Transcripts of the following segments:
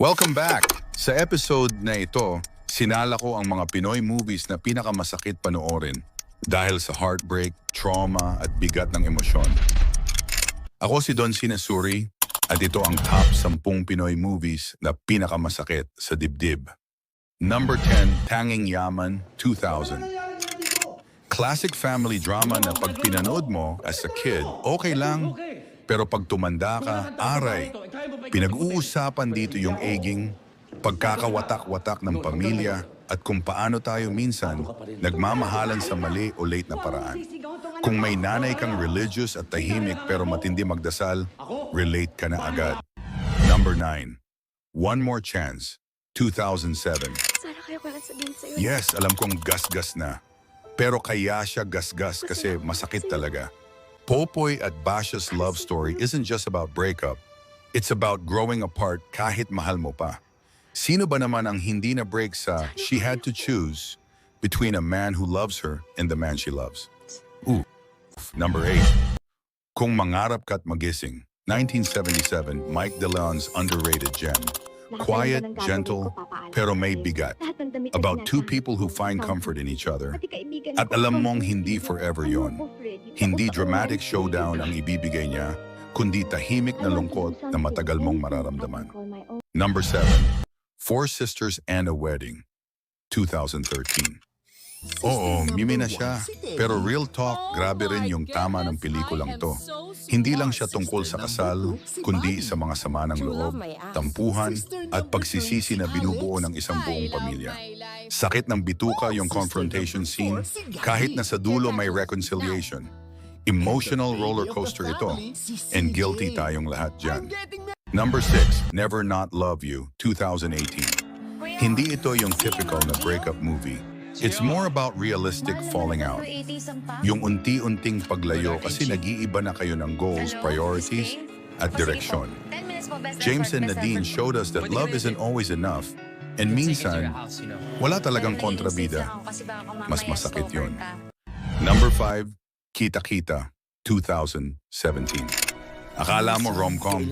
Welcome back! Sa episode na ito, sinala ko ang mga Pinoy movies na pinakamasakit panoorin dahil sa heartbreak, trauma at bigat ng emosyon. Ako si Don Sinasuri at ito ang top 10 Pinoy movies na pinakamasakit sa dibdib. Number 10, Tanging Yaman, 2000. Classic family drama na pag pinanood mo as a kid, okay lang. Pero pag tumanda ka, aray. Pinag-uusapan dito yung aging, pagkakawatak-watak ng pamilya, at kung paano tayo minsan nagmamahalan sa mali o late na paraan. Kung may nanay kang religious at tahimik pero matindi magdasal, relate ka na agad. Number 9. One More Chance, 2007. Sana kaya ko lang sabihin sa'yo. Yes, alam kong gas-gas na. Pero kaya siya gas-gas kasi masakit talaga. Popoy at Basha's love story isn't just about breakup. It's about growing apart kahit mahal mo pa. Sino ba naman ang hindi na break sa she had to choose between a man who loves her and the man she loves? Ooh. Number 8. Kung mangarap ka't magising, 1977, Mike DeLeon's underrated gem. Quiet, gentle, pero may bigat. About two people who find comfort in each other. At alam mong hindi forever yon. Hindi dramatic showdown ang ibibigay niya, kundi tahimik na lungkot na matagal mong mararamdaman. Number 7. Four Sisters and a Wedding, 2013. Oo, mimi na siya. Pero real talk, grabe rin yung tama ng pelikulang to. Hindi lang siya tungkol sa kasal, kundi sa mga sama ng loob, tampuhan, at pagsisisi na binubuo ng isang buong pamilya. Sakit ng bituka yung confrontation scene, kahit na sa dulo may reconciliation. Emotional roller coaster ito, and guilty tayong lahat dyan. Number 6, Never Not Love You, 2018. Hindi ito yung typical na breakup movie. It's more about realistic falling out. Yung unti-unting paglayo kasi nag-iiba na kayo ng goals, priorities, at direksyon. James and Nadine showed us that love isn't always enough. And minsan, wala talagang kontrabida. Mas masakit yun. Number 5, Kita Kita, 2017. Akala mo rom-com,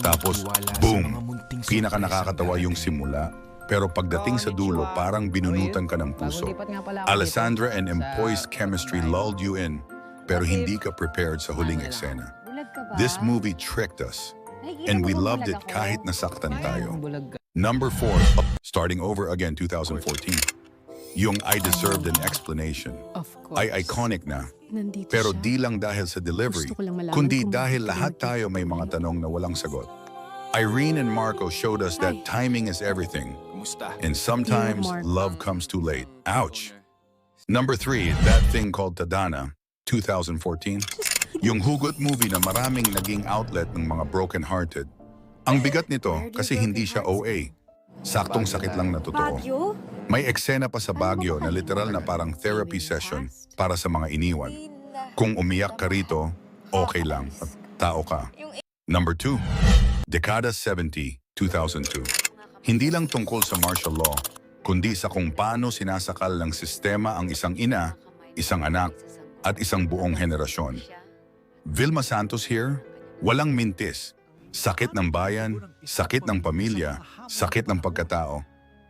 tapos boom, pinaka nakakatawa yung simula. Pero pagdating sa dulo, parang binunutan ka ng puso. Alessandra and Empoy's chemistry lulled you in, pero hindi ka prepared sa huling eksena. This movie tricked us, and we loved it kahit nasaktan tayo. Number 4, starting over again 2014. Yung I Deserved an Explanation. Of course. Ay iconic na, Nandito pero siya. di lang dahil sa delivery, Gusto ko lang malaman kundi kung dahil lahat tayo may mga tanong na walang sagot. Irene and Marco showed us that timing is everything, and sometimes love comes too late. Ouch! Number 3, That Thing Called Tadana, 2014. Yung hugot movie na maraming naging outlet ng mga broken-hearted. Ang bigat nito kasi hindi siya OA. Saktong sakit lang na totoo. Bagyo? May eksena pa sa Baguio na literal na parang therapy session para sa mga iniwan. Kung umiyak ka rito, okay lang. At tao ka. Number 2. Dekada 70, 2002. Hindi lang tungkol sa martial law, kundi sa kung paano sinasakal ng sistema ang isang ina, isang anak, at isang buong henerasyon. Vilma Santos here, walang mintis. Sakit ng bayan, sakit ng pamilya, sakit ng pagkatao.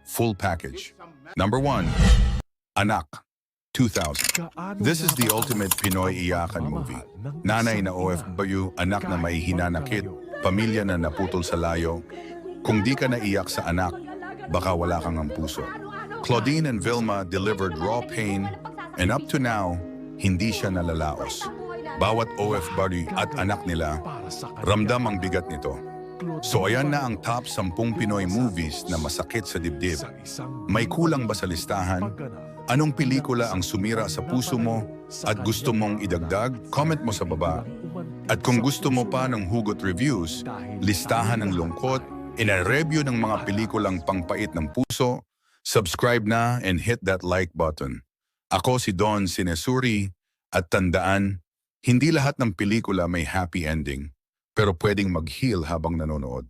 Full package. Number 1. Anak, 2000. This is the ultimate Pinoy iyakan movie. Nanay na OFW, anak na may hinanakit, pamilya na naputol sa layo. Kung di ka naiyak sa anak, baka wala kang ang puso. Claudine and Vilma delivered raw pain, and up to now, hindi siya nalalaos. Bawat OFW at anak nila, ramdam ang bigat nito. So ayan na ang top 10 Pinoy movies na masakit sa dibdib. May kulang ba sa listahan? Anong pelikula ang sumira sa puso mo at gusto mong idagdag? Comment mo sa baba. At kung gusto mo pa ng hugot reviews, listahan ng lungkot, ina-review ng mga pelikulang pangpait ng puso, subscribe na and hit that like button. Ako si Don Sinesuri at tandaan, hindi lahat ng pelikula may happy ending, pero pwedeng mag-heal habang nanonood.